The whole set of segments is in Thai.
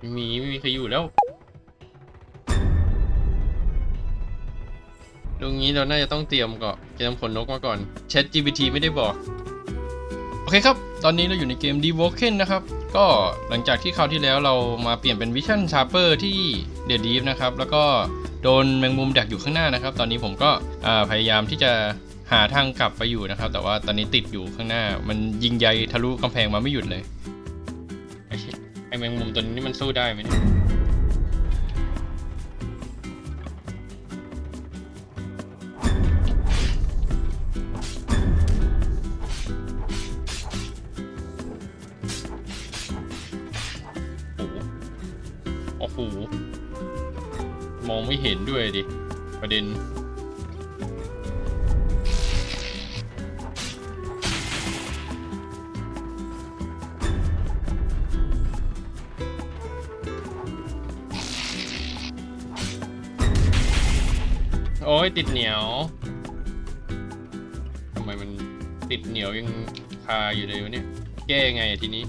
ไม่มีไม่มีใครอยู่แล้ว ตรงนี้เราน่าจะต้องเตรียมก่อนเตรียมขนนกมาก่อน Chat GPT ไม่ได้บอก โอเคครับ ตอนนี้เราอยู่ในเกม d e v o k e n นะครับ ก็หลังจากที่คราวที่แล้วเรามาเปลี่ยนเป็น Vision Sharper ที่ The Deep นะครับ แล้วก็โดนแมงมุมดักอยู่ข้างหน้านะครับ ตอนนี้ผมก็พยายามที่จะหาทางกลับไปอยู่นะครับ แต่ว่าตอนนี้ติดอยู่ข้างหน้า มันยิงใยทะลุกำแพงมาไม่หยุดเลย ไอ้แมงมุมตัวนี้มันสู้ได้ไหมเนี่ยโอ้โห มองไม่เห็นด้วยดิ ประเด็น ยติดเหนียวทำไมมันติดเหนียวยังคาอยู่เลยวะเนี่ย แก้ไงอะทีนี้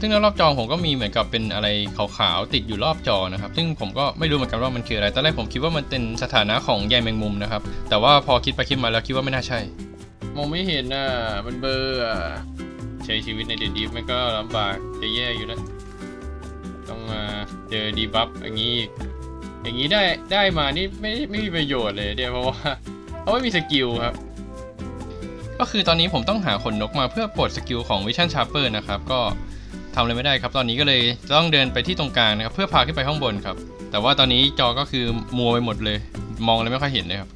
ซึ่งรอบจอผมก็มีเหมือนกับเป็นอะไรขาวๆติดอยู่รอบจอนะครับ ซึ่งผมก็ไม่รู้เหมือนกันว่ามันคืออะไร ตอนแรกผมคิดว่ามันเป็นสถานะของใยแมงมุมนะครับ แต่ว่าพอคิดไปคิดมาแล้วคิดว่าไม่น่าใช่ มองไม่เห็นอะ มันเบลอร์อะ ใช้ชีวิตในเดดดีฟมันก็ลำบากจะแย่อยู่แล้ว ต้องมาเจอดีบัฟอย่างนี้ อย่างนี้ได้ได้มานี่ไม่ไม่มีประโยชน์เลยเดียวเพราะว่าเขาไม่มีสกิลครับ ก็คือตอนนี้ผมต้องหาขนนกมาเพื่อปลดสกิลของ Vision Sharper นะครับ ก็ทำอะไรไม่ได้ครับ ตอนนี้ก็เลยต้องเดินไปที่ตรงกลางนะครับ เพื่อพาขึ้นไปข้างบนครับ แต่ว่าตอนนี้จอก็คือมัวไปหมดเลย มองอะไรไม่ค่อยเห็นเลยครับ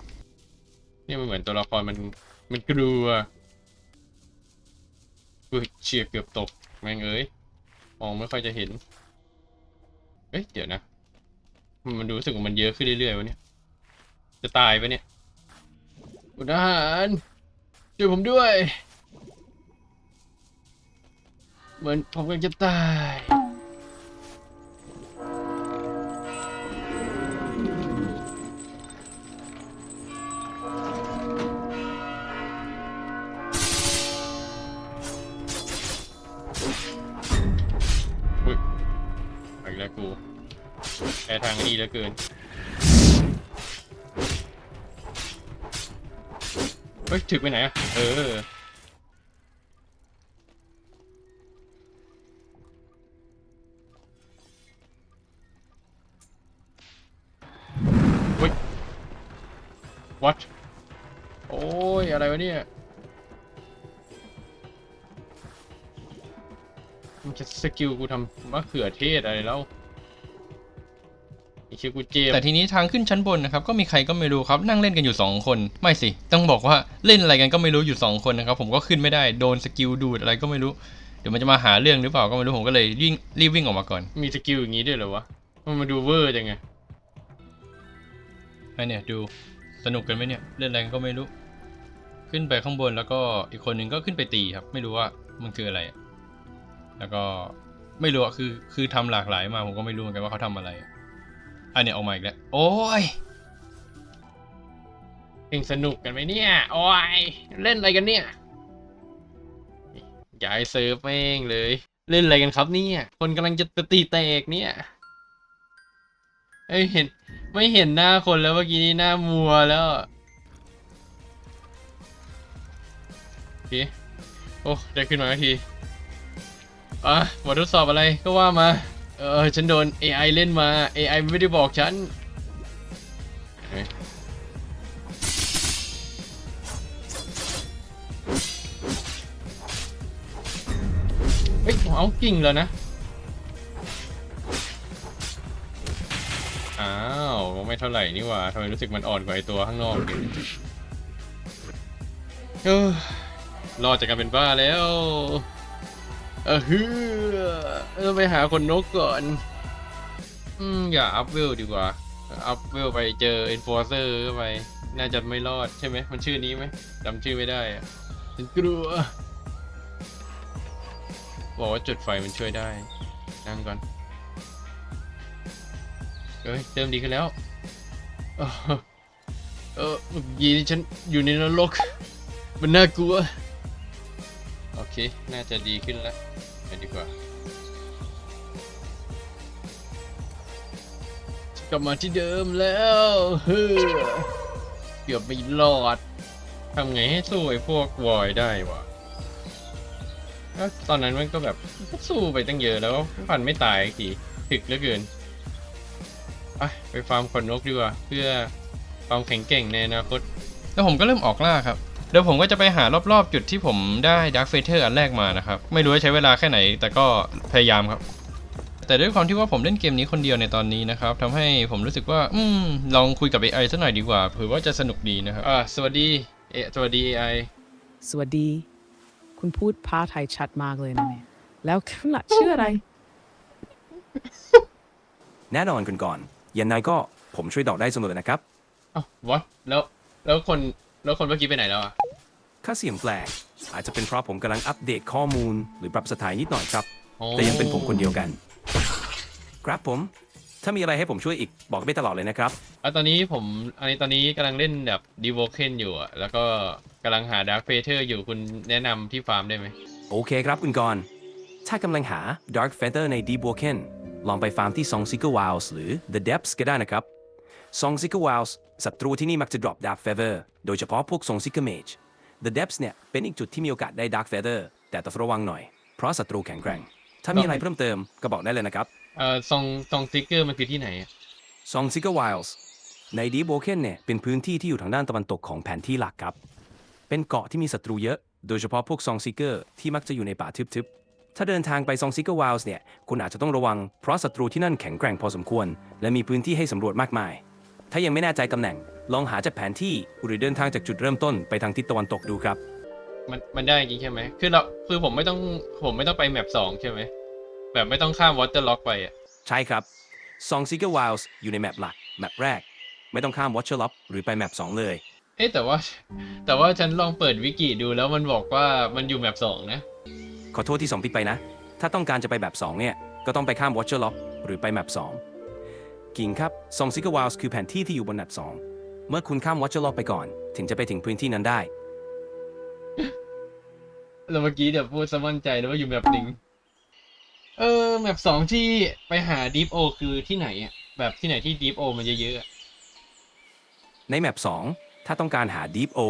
นี่มันเหมือนตัวละครมันมันกลัวอุ้ยเฉียเกือบตกแม่งเอ้ยมองไม่ค่อยจะเห็น เอ้ยเดี๋ยวนะ มันดูรู้สึกว่ามันเยอะขึ้นเรื่อยๆวะเนี่ย จะตายปะเนี่ยอุณอาหารช่วยผมด้วย เหมือนผมกำลังจะตายางนี้เหลือเกิน เฮ้ย ถึกไปไหนอะเออ เฮ้ย what โอ้ย อะไรวะเนี่ย มันจะสกิลกูทำมะเขือเทศอะไรแล้ว ชื่อกูเจมแต่ทีนี้ทางขึ้นชั้นบนนะครับก็มีใครก็ไม่รู้ครับนั่งเล่นกันอยู่ 2 คน ไม่สิ ต้องบอกว่าเล่นอะไรกันก็ไม่รู้อยู่ 2 คนนะครับผมก็ขึ้นไม่ได้โดนสกิลดูดอะไรก็ไม่รู้เดี๋ยวมันจะมาหาเรื่องหรือเปล่าก็ไม่รู้ผมก็เลยวิ่งรีบวิ่งออกมาก่อน มีสกิลอย่างนี้ด้วยเหรอวะมันมาดูเวอร์จังไงไอเนี่ยดูสนุกกันไหมเนี่ยเล่นอะไรกันก็ไม่รู้ ขึ้นไปข้างบนแล้วก็อีกคนหนึ่งก็ขึ้นไปตีครับ ไม่รู้ว่ามันคืออะไรอะแล้วก็ไม่รู้อะคือคือทำหลากหลายมาผมก็ไม่รู้เหมือนกันว่าเขาทำอะไร อันนี้ออกมาอีกแล้ว โอ้ยเองสนุกกันไหมเนี่ย โอ้ย เล่นอะไรกันเนี่ยย้ายเซิร์ฟแม่งเลย เล่นอะไรกันครับเนี่ย คนกำลังจะตีแตกเนี่ยเอ้ยเห็น ไม่เห็นหน้าคนแล้วเมื่อกี้นี้หน้ามัวแล้วอะโอเคโอ้ได้ขึ้นมาอีกทีอะบททดสอบอะไรก็ว่ามา เออ ฉันโดน AI เล่นมา AI ไม่ได้บอกฉันเฮ้ยเฮ้ยเอากิ่งแล้วนะ อ้าวไม่เท่าไหร่นี่หว่าทำไมรู้สึกมันอ่อนกว่าไอตัวข้างนอกอยู่เออรอดจากการเป็นบ้าแล้ว เออฮือเออไปหาคนนกก่อน อืมอย่าอัพเวลดีกว่า อัพเวลไปเจอ enforcer เข้าไป น่าจะไม่รอดใช่ไหม มันชื่อนี้ไหมจำชื่อไม่ได้อะฉันกลัว บอกว่าจุดไฟมันช่วยได้ นั่งก่อนเฮ้ยเติมดีขึ้นแล้ว เออเมื่อกี้ฉันอยู่ในนรก มันน่ากลัว โอเค น่าจะดีขึ้นแล้วไปดีกว่า กลับมาที่เดิมแล้วเฮ้อเกือบไม่รอดทำไงให้สู้ไอ้พวกวอยได้วะตอนนั้นมันก็แบบสู้ไปตั้งเยอะแล้วก็ฟันไม่ตายสักทีถึกเหลือเกินไปไปฟาร์มขนนกดีกว่า เพื่อความแข็งแกร่งในอนาคตแล้วผมก็เริ่มออกล่าครับ เดี๋ยวผมก็จะไปหารอบๆ จุดที่ผมได้ดักเฟเธอร์อันแรกมานะครับ ไม่รู้ว่าใช้เวลาแค่ไหน แต่ก็พยายามครับ แต่ด้วยความที่ว่าผมเล่นเกมนี้คนเดียวในตอนนี้นะครับทำให้ผมรู้สึกว่า อืม ลองคุยกับ AI สักหน่อยดีกว่าเผื่อว่าจะสนุกดีนะครับอ่าสวัสดีเอสวัสดี AI สวัสดี คุณพูดภาษาไทยชัดมากเลยนะเนี่ยแล้วคุณล่ะชื่ออะไร แน่นอนคุณก่อน ยังไงก็ผมช่วยตอบได้เสมอนะครับอ้าววะแล้วแล้วคน แล้วคนเมื่อกี้ไปไหนแล้วอะค่าเสียงแปลก อาจจะเป็นเพราะผมกำลังอัปเดตข้อมูล หรือปรับสถานนิดหน่อยครับ โอ้แต่ยังเป็นผมคนเดียวกัน ครับผม ถ้ามีอะไรให้ผมช่วยอีกบอกได้ตลอดเลยนะครับ อะตอนนี้ผมอันนี้ตอนนี้กำลังเล่นแบบดีโวเคนอยู่อะแล้วก็กำลังหาดักเฟเธอร์อยู่คุณแนะนำที่ฟาร์มได้ไหมโอเคครับคุณกรณ์ถ้ากำลังหา Dark Feather ใน Deep w a r k e n ลองไปฟาร์มที่ Song Seeker Wilds หรือ The Depths ก็ได้นะครับ Song Seeker Wilds ศัตรูที่นี่มักจะ drop Dark Feather โดยเฉพาะพวก Song Seeker Mage The Depths เนี่ยเป็นอีกจุดที่มีโอกาสได้ Dark Feather แต่ต้องระวังหน่อย เพราะศัตรูแข็งแกร่ง ถ้ามีอะไรเพิ่มเติมก็บอกได้เลยนะครับเอ่อซองซองสติกเกอร์มันคือที่ไหนอะ Song Seeker Wilds ใน Deep w a r k e n เนี่ยเป็นพื้นที่ที่อยู่ทางด้านตะวันตกของแผนที่หลักครับ เป็นเกาะที่มีศัตรูเยอะ โดยเฉพาะพวก Song Seeker ที่มักจะอยู่ในป่าทึบๆ ถ้าเดินทางไป Song Seeker Wilds เนี่ยคุณอาจจะต้องระวังเพราะศัตรูที่นั่นแข็งแกร่งพอสมควร และมีพื้นที่ให้สำรวจมากมาย ถ้ายังไม่แน่ใจตำแหน่ง ลองหาจากแผนที่หรือเดินทางจากจุดเริ่มต้นไปทางทิศตะวันตกดูครับ มันมันได้จริงใช่ไหม คือเราคือผมไม่ต้องผมไม่ต้องไปแมปสองใช่ไหม แบบไม่ต้องข้ามวอเตอร์ล็อกไปอะ ใช่ครับ Song Seeker Wilds อยู่ในแมปหลักแมปแรก ไม่ต้องข้าม Watcher Lock หรือไปแมป2เลย เอ๊ะแต่ว่า แต่ว่าฉันลองเปิดวิกิดูแล้วมันบอกว่ามันอยู่แมปสองนะ ขอโทษที่สองปิดไปนะ ถ้าต้องการจะไปแบบ2เนี่ย ก็ต้องไปข้าม Watcher Lock หรือไปแมป2 กิ่งครับ Song Seeker Wilds คือแผนที่ที่อยู่บนแมป2เมื่อคุณข้าม Watcher Lock ไปก่อน ถึงจะไปถึงพื้นที่นั้นได้ แล้วเมื่อกี้เดี๋ยวพูดสมั่นใจแล้วว่าอยู่แมปหนึ่งเออแมปสองที่ไปหาดีฟโอคือที่ไหนอะแบบที่ไหนที่ดีฟโอมันเยอะๆอะในแมป2ถ้าต้องการหา Deep O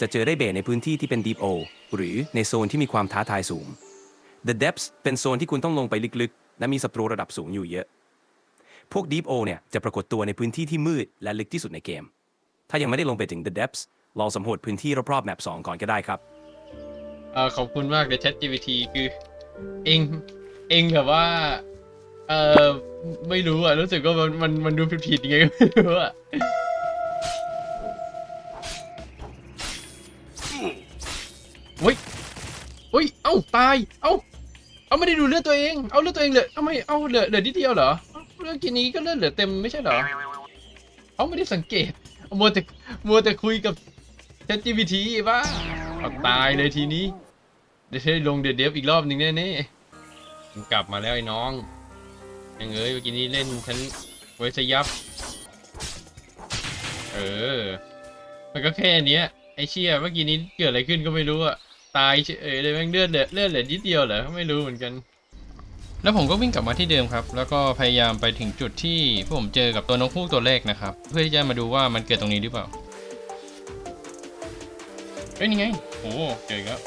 จะเจอได้เบสในพื้นที่ที่เป็น Deep O หรือในโซนที่มีความท้าทายสูง The Depths เป็นโซนที่คุณต้องลงไปลึกๆ และมีศัตรูระดับสูงอยู่เยอะ พวก Deep O เนี่ยจะปรากฏตัวในพื้นที่ที่มืดและลึกที่สุดในเกม ถ้ายังไม่ได้ลงไปถึง The Depths ลองสำรวจพื้นที่รอบๆแมป2ก่อนก็ได้ครับเออขอบคุณมากเลย ChatGPT คือเองเองแบบว่า เออไม่รู้อะ รู้สึกว่ามันมันมันดูผิดๆยังไงก็ไม่รู้อะอุ้ยอุ้ย เอ้า ตาย เอ้า เอาไม่ได้ดูเลือดตัวเอง เอาเลือดตัวเองเลือทำไม เอาเหลือเหลือนิดเดียวเหรอ เอ้าเลือกินนี้ก็เลือดเหลือเต็มไม่ใช่เหรอเอาไม่ได้สังเกตมัวแต่มัวแต่คุยกับ ChatGPT บ้าเอาตายเลยทีนี้เดี๋ยวได้ลงเดดเดฟอีกรอบหนึ่งแน่ๆกลับมาแล้วไอ้น้องยังเอ้ยเมื่อกี้นี้เล่นฉันไว้ซะยับ เออ มันก็แค่เนี้ยไอ้เชี่ยเมื่อกี้นี้เกิดอะไรขึ้นก็ไม่รู้อะตายเฉยเลยแม่งเลือดเหลือเลือดเหลือนิดเดียวเหรอไม่รู้เหมือนกัน แล้วผมก็วิ่งกลับมาที่เดิมครับ แล้วก็พยายามไปถึงจุดที่ผมเจอกับตัวนกฮูกตัวแรกนะครับ เพื่อที่จะมาดูว่ามันเกิดตรงนี้หรือเปล่าเอ้ยนี่ไงโอ้เจออีกแล้ว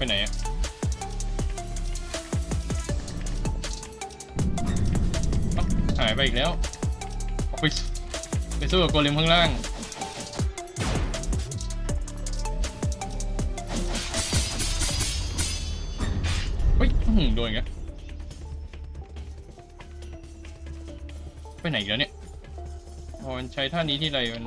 ไปไหนอะหายไปอีกแล้วไปไปสู้กับโกเลมข้างล่างเฮ้ยหือโดนอีกแล้วไปไหนอีกแล้วเนี่ยพอมันใช้ท่านี้ที่ไรมัน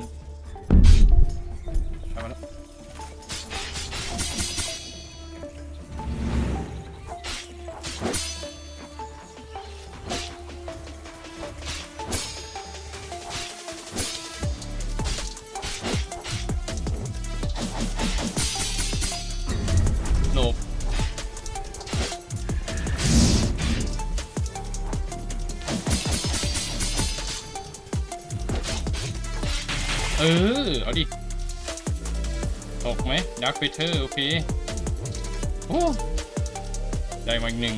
ออ เอาดิ ตกไหมดักเฟเธอร์โอเคโอ้ได้มาอีกหนึ่ง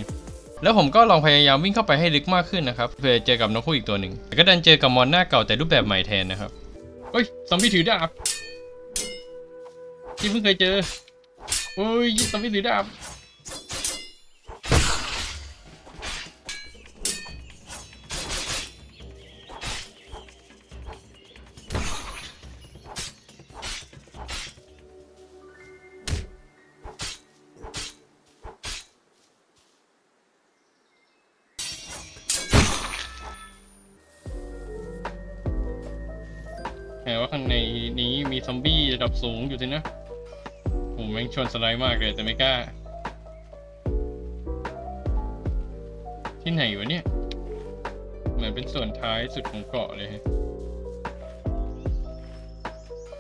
แล้วผมก็ลองพยายามวิ่งเข้าไปให้ลึกมากขึ้นนะครับเพื่อเจอกับนกคู่อีกตัวหนึ่งแต่ก็ดันเจอกับมอนหน้าเก่าแต่รูปแบบใหม่แทนนะครับเฮ้ยซอมบี้ถือดาบที่เพิ่งเคยเจอโอ้ยซอมบี้ถือดาบ แปลว่าข้างในนี้มีซอมบี้ระดับสูงอยู่สินะผมแม่งชวนสไลด์มากเลยแต่ไม่กล้า ที่ไหนวะเนี่ย เหมือนเป็นส่วนท้ายสุดของเกาะเลยฮะ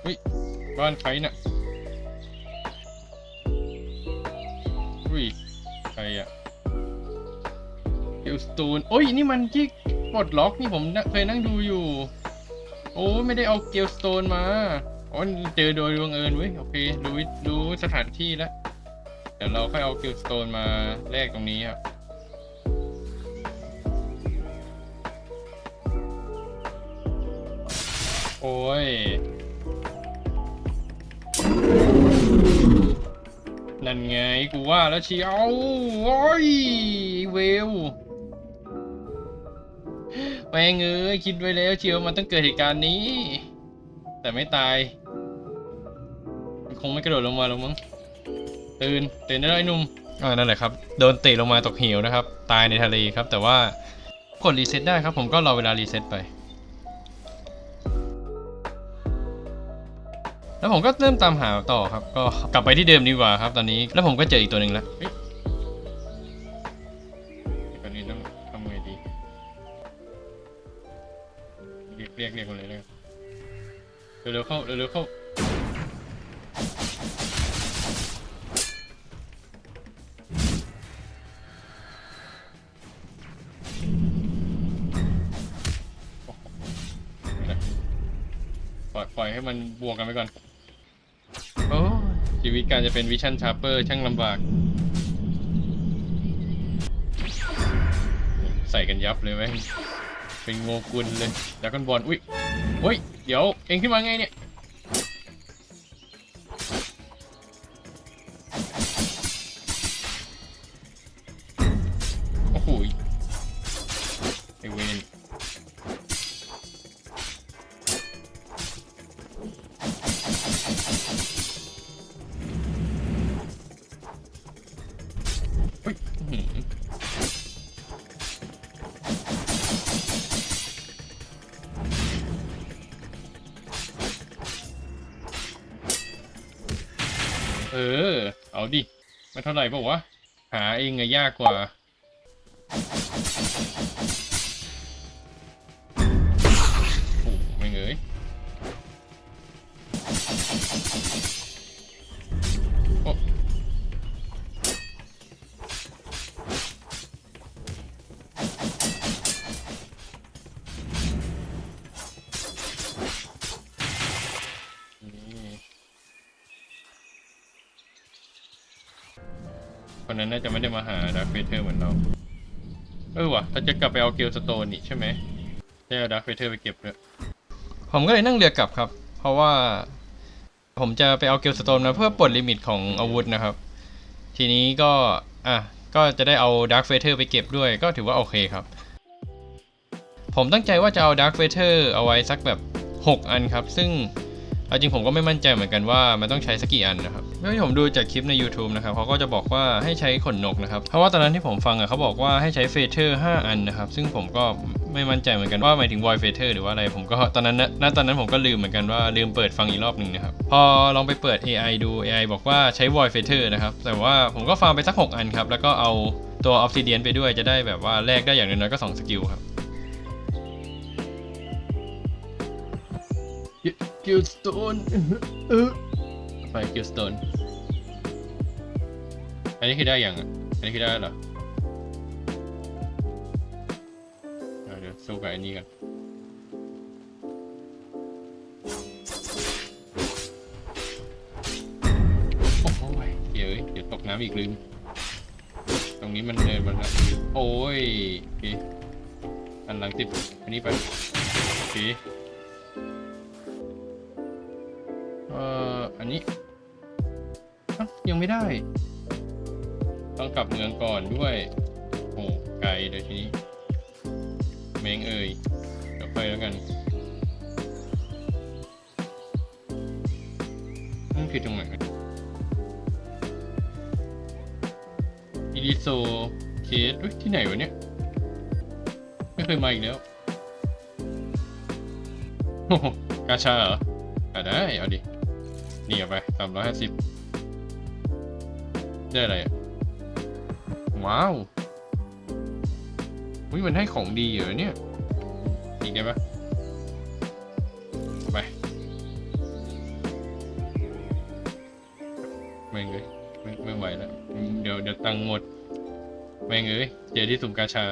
เฮ้ย บ้านใครน่ะอุ้ยใครอะเฮลสตูนโอ้ย นี่มันที่ปลดล็อกนี่ผมเคยนั่งดูอยู่ โอ้ไม่ได้เอาเกลสโตนมาอ๋อเจอโดยบังเอิญเว้ยโอเครู้รู้สถานที่แล้วเดี๋ยวเราค่อยเอาเกลสโตนมาแลกตรงนี้ครับโอ้ย นั่นไงกูว่าแล้วเชียวโอ้ยเวล ม่งเอ้ยคิดไว้แล้วเชียวมันต้องเกิดเหตุการณ์นี้ แต่ไม่ตายมันคงไม่กระโดดลงมาหรอกมั้งตื่นตื่นได้แล้วไอ้หนุ่มอ่านั่นแหละครับโดนเตะลงมาตกเหวนะครับ ตายในทะเลครับ แต่ว่ากดรีเซ็ตได้ครับ ผมก็รอเวลารีเซ็ตไป แล้วผมก็เริ่มตามหาต่อครับ ก็กลับไปที่เดิมดีกว่าครับ ตอนนี้แล้วผมก็เจออีกตัวหนึ่งแล้ว เรียกเรียกเรียกมาเลยเลยเร็วๆเข้าเร็วๆเข้าปล่อยปล่อยให้มันบวกกันไปก่อน โอ้ชีวิตการจะเป็นวิชั่นชาร์เปอร์ช่างลำบาก ใส่กันยับเลยไหม เป็นโงกุลเลยแล้วกันบอลอุ้ยอุ้ย เดี๋ยว เองขึ้นมาไงเนี่ย มันเท่าไหร่บอกวะ หาเองอะยากกว่า คนนั้นน่าจะไม่ได้มาหาดาร์คเฟเธอร์เหมือนเรา เออว่ะเราจะกลับไปเอาเกลสโตนนี่ใช่ไหมได้เอาดาร์คเฟเธอร์ไปเก็บด้วยผมก็เลยนั่งเรือกลับครับ เพราะว่าผมจะไปเอาเกลสโตนมาเพื่อปลดลิมิตของอาวุธนะครับ ทีนี้ก็อะก็จะได้เอาดาร์คเฟเธอร์ไปเก็บด้วยก็ถือว่าโอเคครับ ผมตั้งใจว่าจะเอาดาร์คเฟเธอร์เอาไว้สักแบบ 6 อันครับ ซึ่งเอาจริงผมก็ไม่มั่นใจเหมือนกันว่ามันต้องใช้สักกี่อันนะครับ เมื่อที่ผมดูจากคลิปใน YouTube นะครับเขาก็จะบอกว่าให้ใช้ขนนกนะครับ เพราะว่าตอนนั้นที่ผมฟังอะเขาบอกว่าให้ใช้เฟเธอร์5อันนะครับ ซึ่งผมก็ไม่มั่นใจเหมือนกันว่าหมายถึงวอยเฟเธอร์หรือว่าอะไร ผมก็ตอนนั้นนะตอนนั้นผมก็ลืมเหมือนกันว่าลืมเปิดฟังอีกรอบหนึ่งนะครับ พอลองไปเปิด AI ดู AI บอกว่าใช้วอยเฟเธอร์นะครับ แต่ว่าผมก็ฟังไปสัก 6 อันครับ แล้วก็เอาตัวออฟซิเดียนไปด้วยจะได้แบบว่าแลกได้อย่างน้อยๆก็ 2 สกิลครับ กิลสโตนไปกิลสโตน อันนี้คือได้ยังอันนี้คือได้เหรอเดี๋ยวสู้กับอันนี้กันโอ้โหเดี๋ยวเดี๋ยวตกน้ำอีกลืม ตรงนี้มันเดินมันละโอ้ยโอเคอันหลังติดอันนี้ไปโอเคเอ่ออันนี้ยังไม่ได้ ต้องกลับเมืองก่อนด้วยโอ้ไกลเดี๋ยวทีนี้เมงเอ่ยเดี๋ยวไปแล้วกันนั่นคือตรงไหนอิริโซเคสที่ไหนวะเนี่ย ไม่เคยมาอีกแล้วโอ้โหกาชาเหรออะได้ เอาดิ นี่เอาไปสามร้อยห้าสิบได้อะไรอะ ว้าววิมันให้ของดีเหรอเนี่ย อีกได้ปะไปแม่งเลยไม่ไม่ไหวแล้ว เดี๋ยวเดี๋ยวตังค์หมด แม่งเอ้ยเจอที่สุ่มกาชา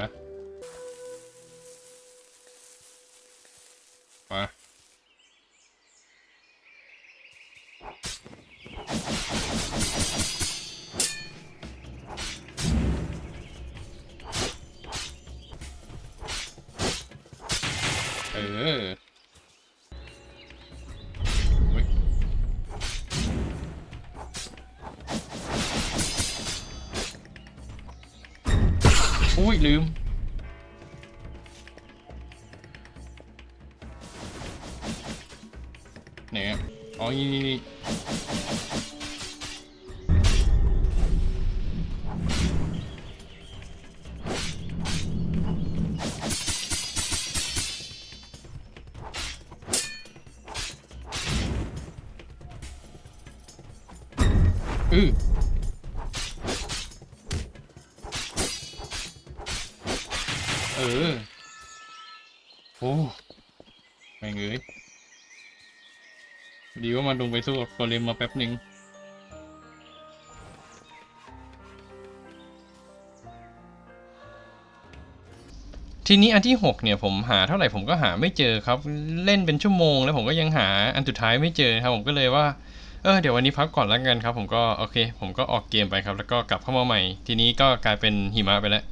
อือเออ โอ้แม่งเอ้ยดีว่ามันลงไปสู้กับโกเลมมาแป๊บหนึ่งทีนี้อันที่ 6 เนี่ยผมหาเท่าไหร่ผมก็หาไม่เจอครับ เล่นเป็นชั่วโมงแล้วผมก็ยังหาอันสุดท้ายไม่เจอครับผมก็เลยว่า เออเดี๋ยววันนี้พักก่อนแล้วกันครับ ผมก็โอเค ผมก็ออกเกมไปครับ แล้วก็กลับเข้ามาใหม่ ทีนี้ก็กลายเป็นหิมะไปแล้ว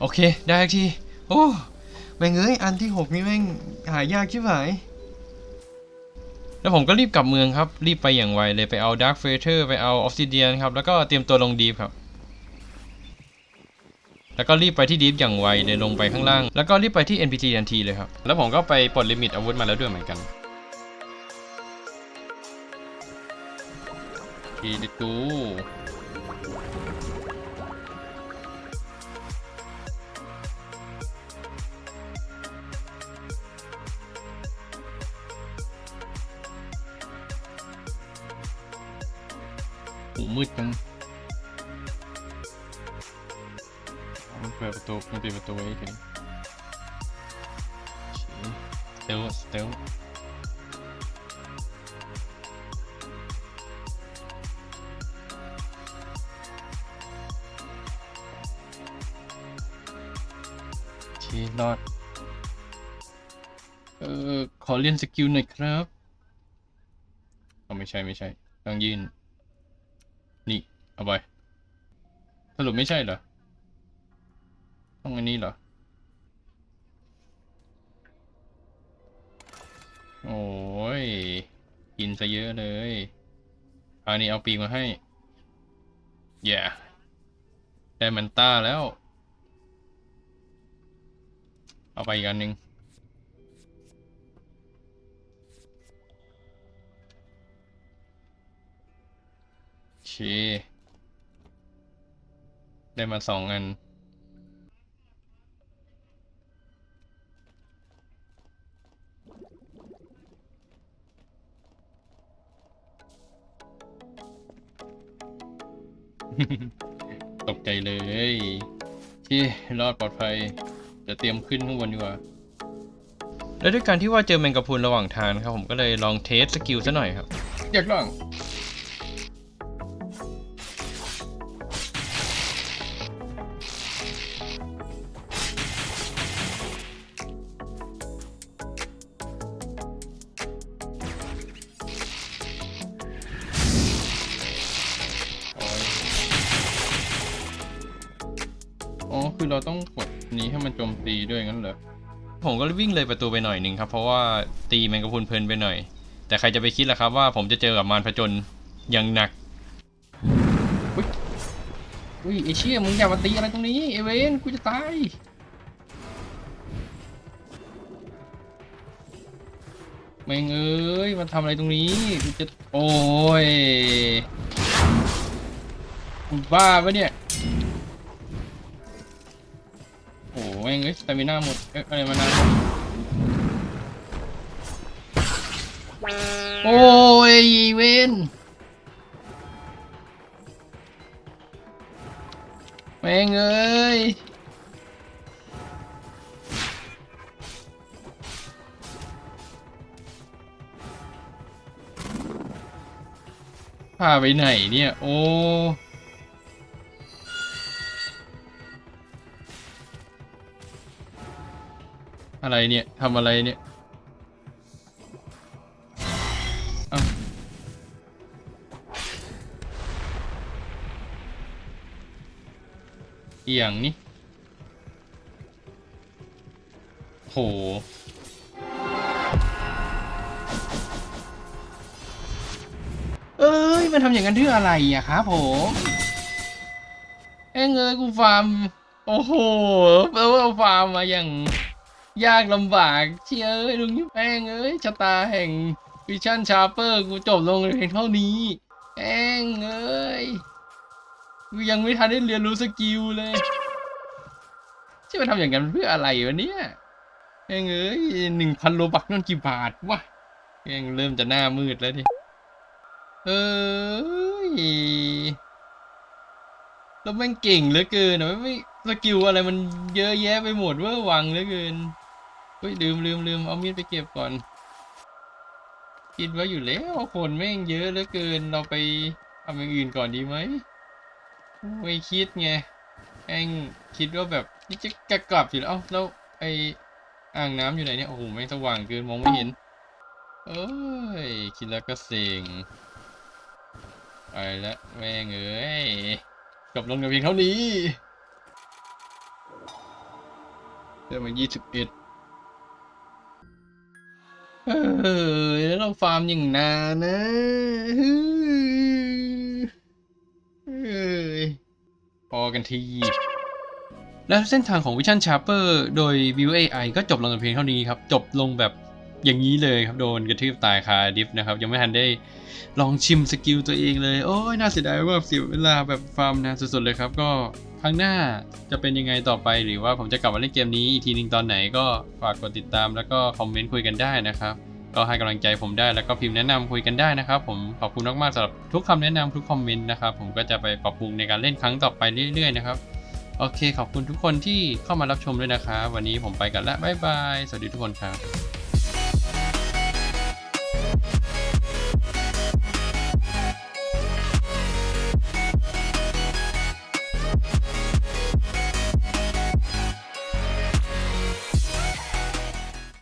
โอเค ได้ที โอ้แม่งเอ้ย อันที่ 6 นี่แม่งหายากชิบหาย แล้วผมก็รีบกลับเมืองครับ รีบไปอย่างไวเลยไปเอา Dark f a t e r ไปเอา Obsidian ครับ แล้วก็เตรียมตัวลงดีฟครับ แล้วก็รีบไปที่ดีฟอย่างไวเลยลงไปข้างล่าง แล้วก็รีบไปที่ NPT ทันทีเลยครับ แล้วผมก็ไปปลดลิมิตอาวุธมาแล้วด้วยเหมือนกันทีดิ หมืดจังมันเปิดประตูมันปิดประตูไว้กันสเตลสเตลโอเครอด เอ่อ ขอเรียนสกิลหน่อยครับ ไม่ใช่ ไม่ใช่ ต้องยื่น เอาไปสรุปไม่ใช่เหรอต้องอันนี้เหรอ โอ้ย กินซะเยอะเลยอันนี้เอาปีมาให้อย่าได้มันต้าแล้ว เอาไปอีกอันหนึ่งโอเได้มาสองอัน ตกใจเลยโอเครอดปลอดภัย จะเตรียมขึ้นข้างบนดีกว่า และด้วยการที่ว่าเจอแมงกะพรุนระหว่างทางนะครับผมก็เลยลองเทสสกิลซะหน่อยครับ อยากลอง คือเราต้องกดนี้ให้มันโจมตีด้วยงั้นเหรอ ผมก็วิ่งเลยประตูไปหน่อยหนึ่งครับ เพราะว่าตีแมงกะพรุนเพลินไปหน่อย แต่ใครจะไปคิดล่ะครับว่าผมจะเจอกับมารผจญอย่างหนัก อุ้ยอุ้ยไอเชี่ยมึงอย่ามาตีอะไรตรงนี้เอเวนกูจะตาย แม่งเอ้ยมันทำอะไรตรงนี้กูจะโอ้ยมึงบ้าปะเนี่ย โอ้แม่งเอ้ยสตามิน่าหมดเอ๊ะอะไรมานานโอ้ยเวนแม่งเอ้ยพาไปไหนเนี่ย โอ้ อะไรเนี่ยทำอะไรเนี่ยเอ้าอหย่างนี้โหเอ้ย มันทำอย่างนั้นเพื่ออะไรอะครับผมเอ้งเอ้ยกูฟาร์ม โอ้โหแปลว่าฟาร์มมาอย่าง ยากลำบากเชียเอ้ยลุงยิ่แป้งเอ้ยชะตาแห่งวิชั่นชาร์เปอร์กูจบลงเพียงเท่านี้แป้งเอ้ยกูยังไม่ทันได้เรียนรู้สกิลเลยที่มาทำอย่างนั้นเพื่ออะไรวะเนี่ยแป้งเอ้ยหนึ่งพันโลบักนั่นกี่บาทวะแป้งเริ่มจะหน้ามืดแล้วดิเอ้ยแล้วแม่งเก่งเหลือเกินอะไม่สกิลอะไรมันเยอะแยะไปหมดเว่าวังเหลือเกิน เฮ้ยลืมลืมลืมเอามีดไปเก็บก่อน คิดไว้อยู่แล้วคนแม่งเยอะเหลือเกินเราไปทำอย่างอื่นก่อนดีไหมไม่คิดไงแม่งคิดว่าแบบนี่จะจะกลับอยู่แล้วแล้วไออ่างน้ำอยู่ไหนเนี่ยโอ้โหแม่งสว่างเกินมองไม่เห็น เอ้ยคิดแล้วก็เซ็งไปละแม่งเอ้ยจบลงในเพียงเท่านี้เดือนมายี่สิบ เออแล้วเราฟาร์มอย่างนานนะเอ้ยพอกันที และเส้นทางของ Vision Sharper โดย View AI ก็จบลงแต่เพียงเท่านี้ครับ จบลงแบบอย่างนี้เลยครับ โดนกระทืบตายคาดิฟนะครับ ยังไม่ทันได้ลองชิมสกิลตัวเองเลย โอ้ยน่าเสียดายว่าเสียเวลาแบบฟาร์มนานสุดๆเลยครับก็ ครั้งหน้าจะเป็นยังไงต่อไป หรือว่าผมจะกลับมาเล่นเกมนี้อีกทีหนึงตอนไหนก็ฝากกดติดตามแล้วก็คอมเมนต์คุยกันได้นะครับ ก็ให้กำลังใจผมได้แล้วก็พิมพ์แนะนำคุยกันได้นะครับ ผมขอบคุณมากๆสำหรับทุกคำแนะนำทุกคอมเมนต์นะครับผมก็จะไปปรับปรุงในการเล่นครั้งต่อไปเรื่อยๆนะครับโอเคขอบคุณทุกคนที่เข้ามารับชมด้วยนะครับวันนี้ผมไปกันละบ๊ายบายสวัสดีทุกคนครับ